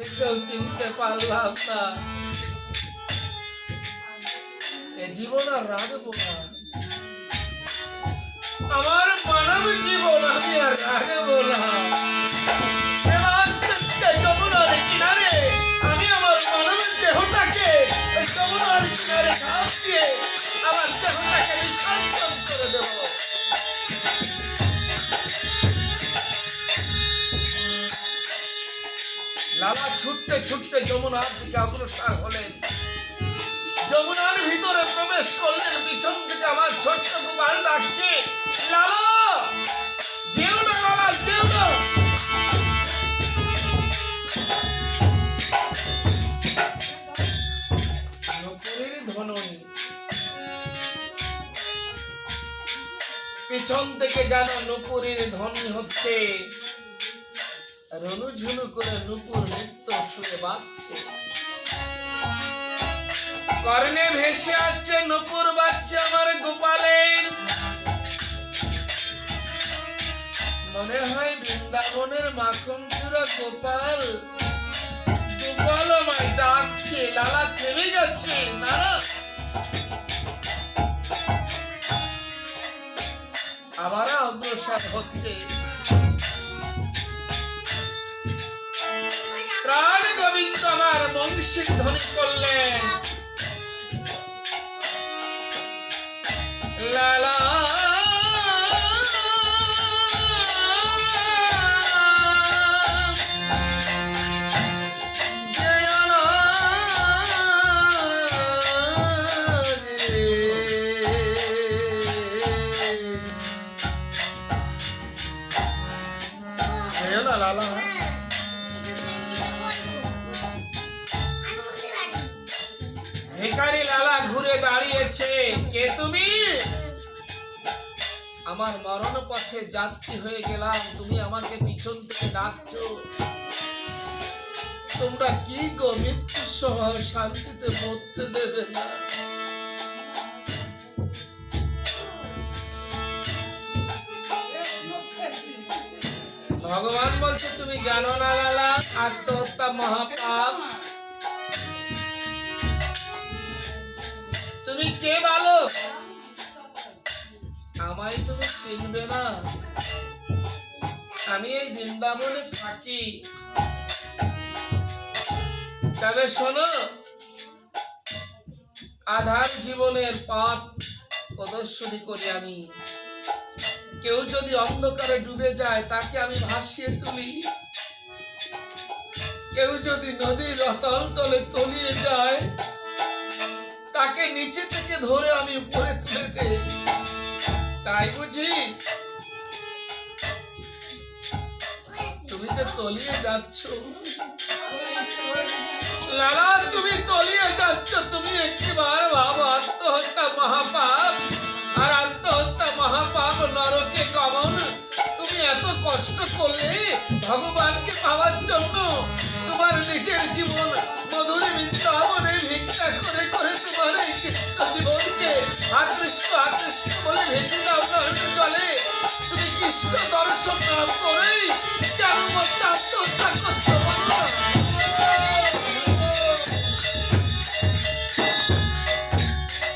চিনতে পারলাম না এ জীবন আর রাখব না আমার মানব জীবন আমি আর রাখব না যমুনার কিনারে আমি আমার মানবের দেহটাকে যমুনার কিনারে ঘাস দিয়ে করে দেবো লালা ছুটতে ছুটতে যমুনার দিকে অগ্রসর হলেন। যমুনার ভিতরে প্রবেশ করলেন, পিছন থেকে আমার ছোট্ট গোপাল ডাকছে পিছন থেকে যেন নুপুরের ধ্বনি হচ্ছে। রনুঝুনু করে নুপুর নৃত্য সুরে বাজছে। কর্ণে ভেসে আসছে নুপুর বাচ্চা আমার গোপালের। মনে হয় বৃন্দাবনের মাখন চূড়া গোপাল। গোপাল আমায় ডাকছে, লালা থেমে যাচ্ছে না আবার অগ্রসর হচ্ছে। বংশী ধ্বনি করলেন। লালা জয় যাত্রী হয়ে গেলাম, তুমি আমাকে পিছন থেকে ডাকছো। তোমরা কি গো মৃত্যুর সময় শান্তিতে মরতে দেবে না? ভগবান বলছে, তুমি জানো না লালা, আত্মহত্যা মহাপাপ। তুমি কে ভালো আমায় তুমি চিনবে না। আমি এই বৃন্দাবনে থাকি। তবে শোনো, আধার জীবনের পথ প্রদর্শনী করি আমি। কেউ যদি অন্ধকারে ডুবে যায়, তাকে আমি ভাসিয়ে তুলি। কেউ যদি নদীর রতল তলে তলিয়ে যায়, তাকে নিচে থেকে ধরে আমি উপরে তুলে দেই। তাই বুঝি? তুমি যে তলিয়ে যাচ্ছ। লালা, তুমি তলিয়ে যাচ্ছ। তুমি একটিবার ভাবো আত্মহত্যা মহাপাপ। আর আত্মহত্যা মহাপাপ নরকে গমন। তুমি এত কষ্ট করলে ভগবানকে পাওয়ার জন্য তোমার নিজের জীবন মধুর বৃন্দাবনে ভিক্ষা করে করে তোমার এই জীবনকে আকৃষ্ট আকৃষ্ট বলে ভেসে দাও জলে তুমি কৃষ্ণ দর্শন না করেই কেন আত্মহত্যা করছ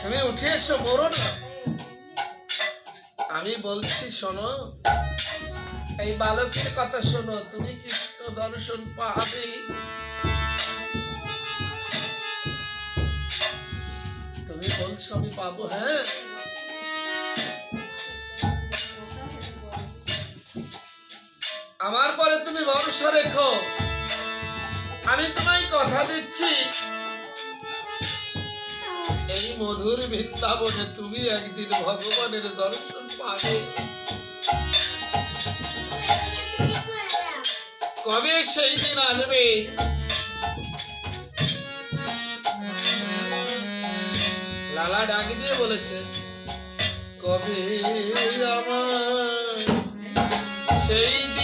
তুমি উঠে এসো, মরো না। আমি বলছি শোনো, এই বালকের কথা শোনো। তুমি কৃষ্ণ দর্শন পাবে। তুমি বলছো, আমি পাবো হ্যাঁ। আমার পরে তুমি ভরসা রেখো। আমি তোমায় কথা দিচ্ছি। এই মধুর বৃন্দাবনে তুমি একদিন ভগবানের দর্শন পাবে। কবে সেই দিন আনবে? ডাক দিয়ে বলেছে কবে আমার সেই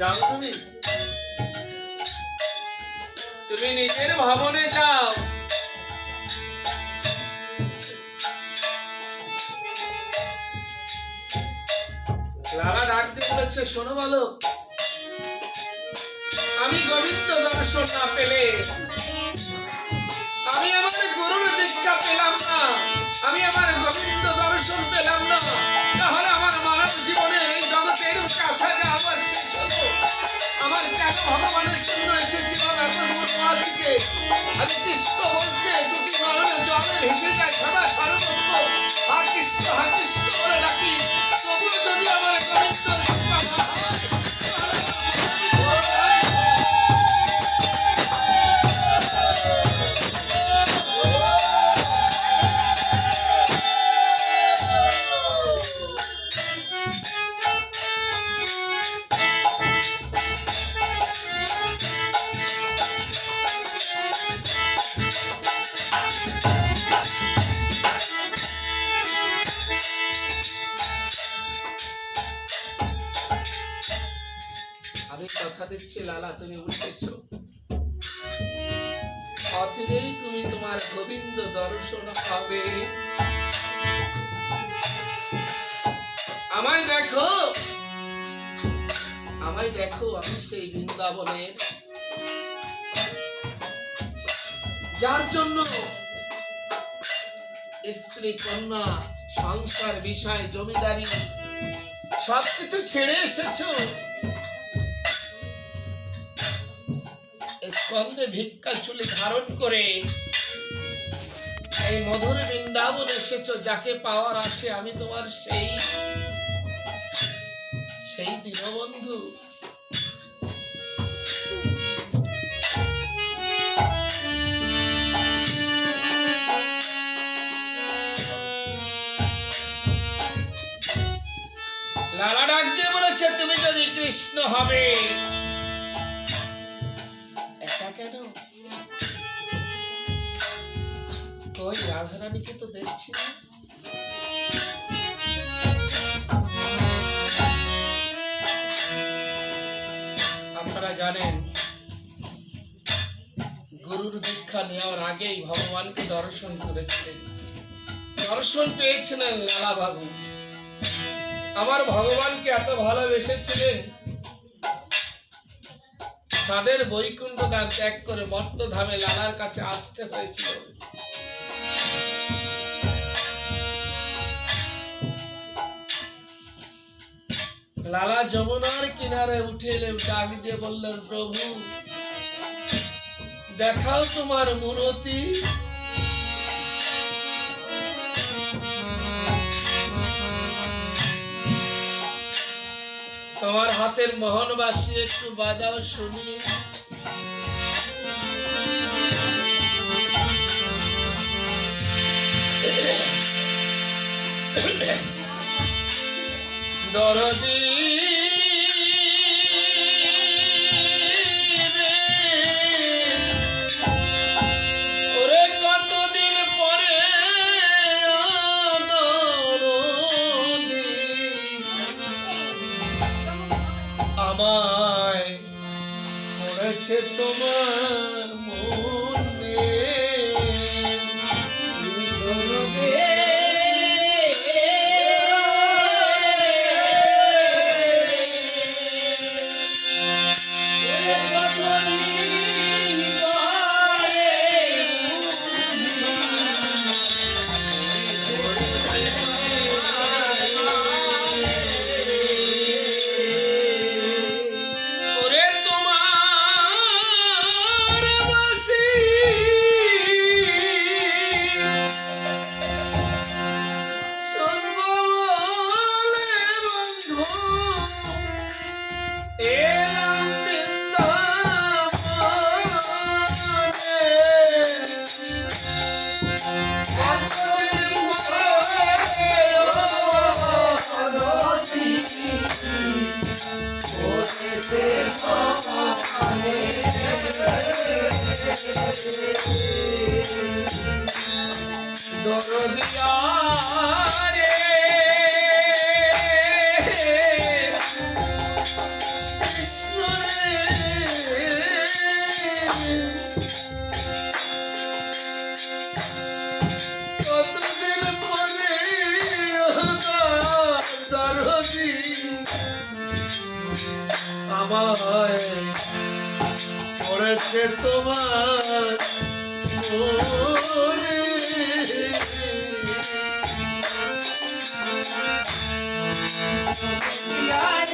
যাও তুমি তুমি নিজের ভবনে যাও লালা ডাক দিয়ে বলেছে, শোনো ভালো আমি গোবিন্দ দর্শন না পেলে, আমি আমার গুরুর দীক্ষা পেলাম না, আমি আমার গোবিন্দ দর্শন পেলাম না, তাহলে আমার মানব জীবনে এই জগতের কাছা আমার কেন ভগবানের জন্য এসেছিলাম এত দূর পা থেকে আমি কৃষ্ণ বলতে দুটি নয়ন জলে ভেসে ডাকি। আমায় দেখো, আমি সেই বৃন্দাবনের। যার জন্য স্ত্রী, কন্যা, সংসার, বিষয়, জমিদারি, সবকিছু ছেড়ে এসেছ। স্কন্দে ভিক্ষা চুলি ধারণ করে এই মধুর বৃন্দাবন এসেছ, যাকে পাওয়ার আছে আমি তোমার সেই সেই দীনবন্ধু। লালা ডাক দিয়ে বলেছে, তুমি যদি কৃষ্ণ হবে। ওই রাধারানীকে তো দেখছি। আপনারা জানেন, গুরুর দীক্ষা নেওয়ার আগেই ভগবানকে দর্শন করেছে দর্শন পেয়েছিলেন লালা বাবু আমার ভগবানকে এত ভালোবেসেছিলেন। তাদের বৈকুণ্ঠ ধাম ত্যাগ করে মর্ত ধামে লালার কাছে আসতে হয়েছিল। লালা যমুনার কিনারে উঠে এলে ডাক দিয়ে বললেন, প্রভু, দেখাও তোমার মূরতি তোমার হাতের মোহনবাসী একটু বাজাও শুনি। দরদি আমায় করেছে তোমার মনে। আমায় করেছে তোমার মনে। আর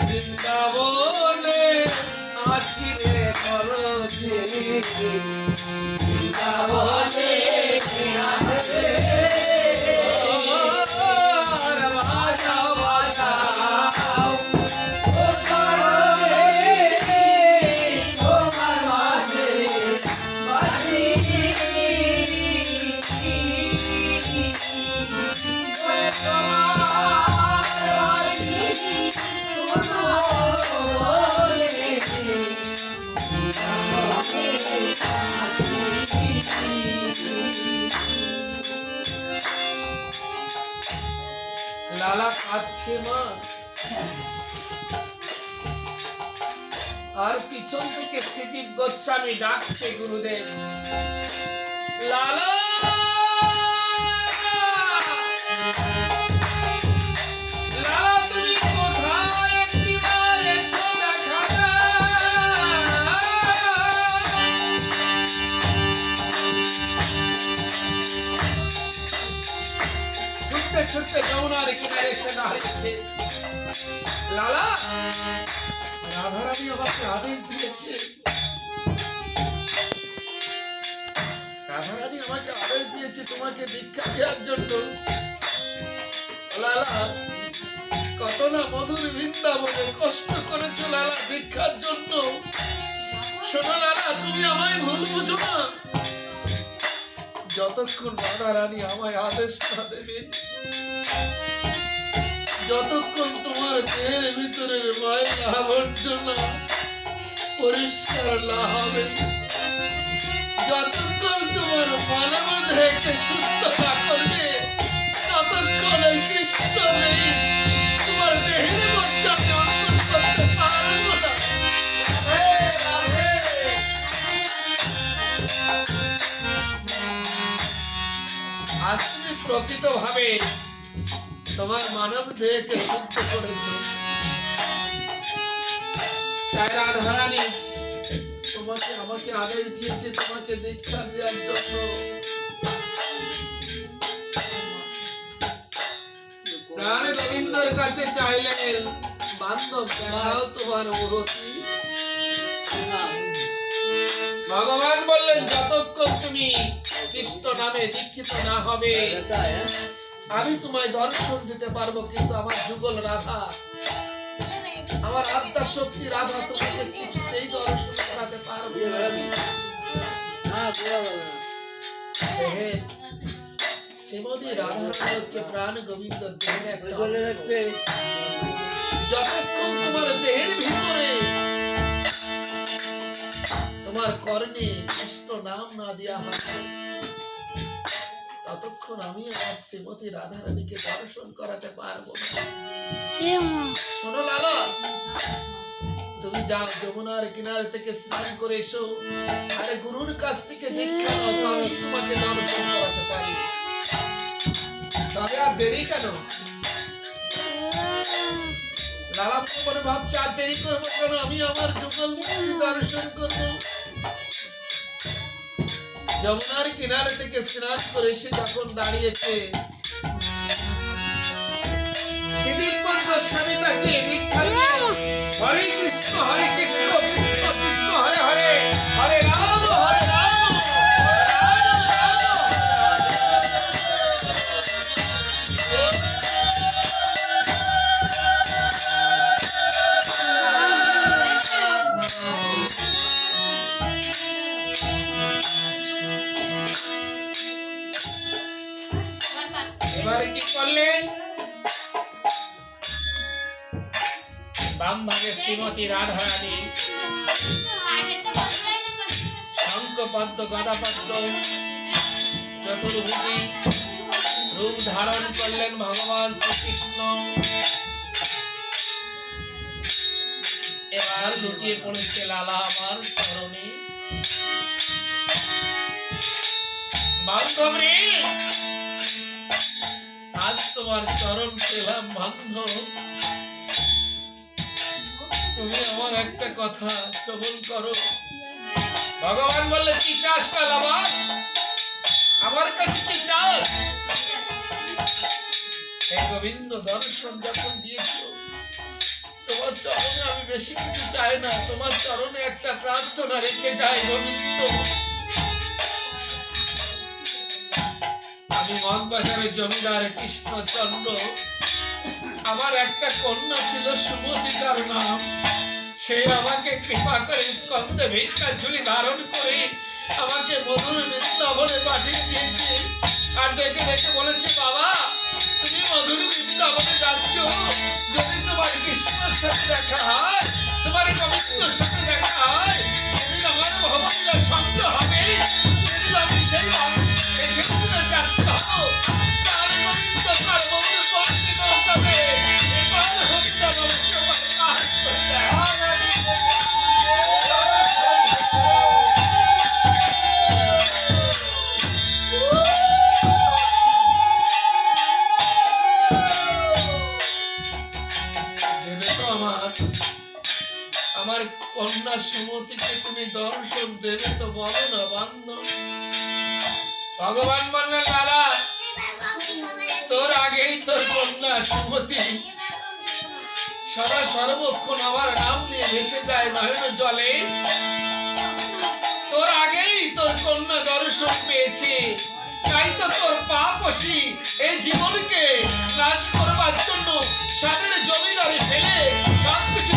বৃন্দাবনে আসিরে করছে আর পিছন থেকে শ্রীজীব গোস্বামী ডাকছে গুরুদেব। লালা! লালা ছুটতে যমুনার কিনারে এসে দাঁড়িয়েছে। রাধারানী আদেশ দিয়েছে তোমাকে দীক্ষা দেওয়ার জন্য। লালা, কত না মধুর বৃন্দাবনে কষ্ট করেছ লালা দীক্ষার জন্য। শোনো লালা, তুমি আমায় যতক্ষণ রাধা রানী আমায় আদেশ না দেবেন যতক্ষণ তোমার দেহের ভিতরের ময়লা আবর্জনা পরিষ্কার না হবে। যতক্ষণ তোমার মানব দেহকে শুদ্ধ না করবে, ততক্ষণ এই কৃষ্ণ নেই তোমার দেহের মধ্যে আমি অর্পণ করতে পারব না। আজ তুমি প্রকৃত ভাবে তোমার মানব দেহকে শুদ্ধ করেছ। আমাকে দিয়েছে তোমাকে দীক্ষা দেওয়ার জন্য। গোবিন্দর কাছে চাইলেন বান্ধব দেখাও তোমার ভগবান বললেন, যতক্ষণ তুমি কৃষ্ণ নামে দীক্ষিত না হবে, আমি তোমায় দর্শন দিতে পারব, কিন্তু আমার যুগল রাধা আমার আত্মার শক্তি রাধা তোমাকে কিছুতেই দর্শন করাতে পারবে শ্রীমতী রাধারানী হচ্ছে প্রাণ গোবিন্দ দেহের একটা অঙ্গ। যতক্ষণ তোমার দেহের ভিতরে তোমার কর্ণে কৃষ্ণ নাম না দেওয়া হবে ততক্ষণ আমি আমার শ্রীমতী রাধারানীকে দর্শন করাতে পারব শোনো লালা, তুমি যাও যমুনার কিনারে থেকে স্নান করে এসো, আরে গুরুর কাছ থেকে দীক্ষা নাও আমি তোমাকে দর্শন করাতে পারি। তবে আর দেরি কেন? লালা মনে ভাবছে আর দেরি করব কেন? আমি আমার যুগল দর্শন করব। যমুনার কিনারে থেকে স্নান করে এসে যখন দাঁড়িয়েছে সেদিন স্বামী তাকে হরে কৃষ্ণ হরে কৃষ্ণ কৃষ্ণ কৃষ্ণ হরে হরে হরে রাম। শ্রীমতী রাধারানী। গদা পদ্ম, চতুর্ভুজী, রূপ ধারণ করলেন ভগবান শ্রীকৃষ্ণ। এবার লুটিয়ে পড়েছে লালা আমার চরণে। বান্ধব রে আজ তোমার চরণ পেলাম বান্ধব তুমি আমার একটা কথা শ্রবণ করো। ভগবান বললে, কি চাস না লাভা আমার কাছে কি চাস? গোবিন্দ, দর্শন যখন দিয়েছ, তোমার চরণে আমি বেশি কিছু চাই না। তোমার চরণে একটা প্রার্থনা রেখে যাই, গোবিন্দ। আমি মগবাজারের জমিদার কৃষ্ণচন্দ্র। আমার একটা কন্যা ছিল সুমতিকার নাম। সে আমাকে কৃপা করে স্কন্দে ভিক্ষার ঝুলি ধারণ করে আমাকে মধুর বৃন্দাবনে পাঠিয়ে দিয়েছে। আর ডেকে ডেকে বলেছে, বাবা, তুমি মধুর বৃন্দাবনে যাচ্ছ। যদি তোমার কৃষ্ণর সাথে দেখা হয়, তোমার গোবিন্দর সাথে দেখা হয়, সেদিন আমার ভবনটা সঙ্গ হবে। সেদিন আমি সেই সেখানে যাত্রা হব তার গোবিন্দ তার মধুর পক্ষে নৌকাবে এবার হত্যা আমার কন্যা সুমতিকে তুমি দর্শন দেবে তো বলো না, বান্ধব। ভগবান বললেন লালা, তোর আগেই তোর কন্যা সুমতি। সদা সর্বক্ষণ আমার নাম নিয়ে ভেসে যায় নয়ন জলে। তোর আগেই তোর কন্যা দর্শন পেয়েছে। তাই তো তোর পাপসী এই জীবনকে নাশ করবার জন্য সাদের জমিদারে ফেলে সবকিছু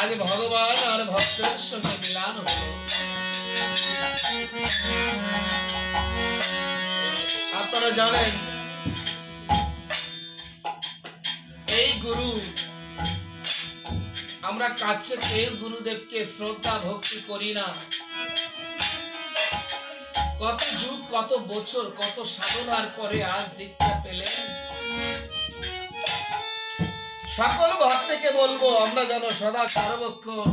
আজ ভগবান আর ভক্তের সঙ্গে মিলান হলো। আপনারা জানেন এই গুরু। আমরা কাছে গুরুদেবকে শ্রদ্ধা, ভক্তি করি না। কত যুগ, কত বছর, কত সাধনার পরে আজ পেলেন? সকল ভক্তকে বলব, আমরা যেন সদা সর্বক্ষণ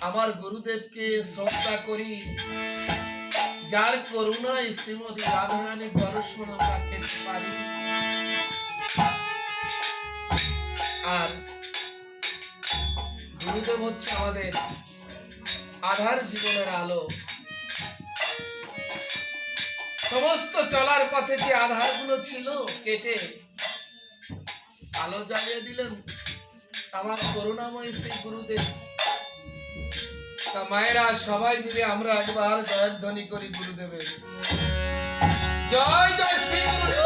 আমার গুরুদেবকে শ্রদ্ধা করি। যার করুণায় শ্রীমতী রাধারানীর দর্শন আমরা পেতে পারি। হচ্ছে আমাদের আধার জীবনের আলো। সমস্ত চলার পথে যে আধারগুলো ছিল কেটে আলো জ্বালিয়ে দিলেন। আমার করুণাময় সেই গুরুদেব। তা মায়েরা সবাই মিলে আমরা একবার জয়ধ্বনি করি গুরুদেবের। জয় জয় শ্রী গুরু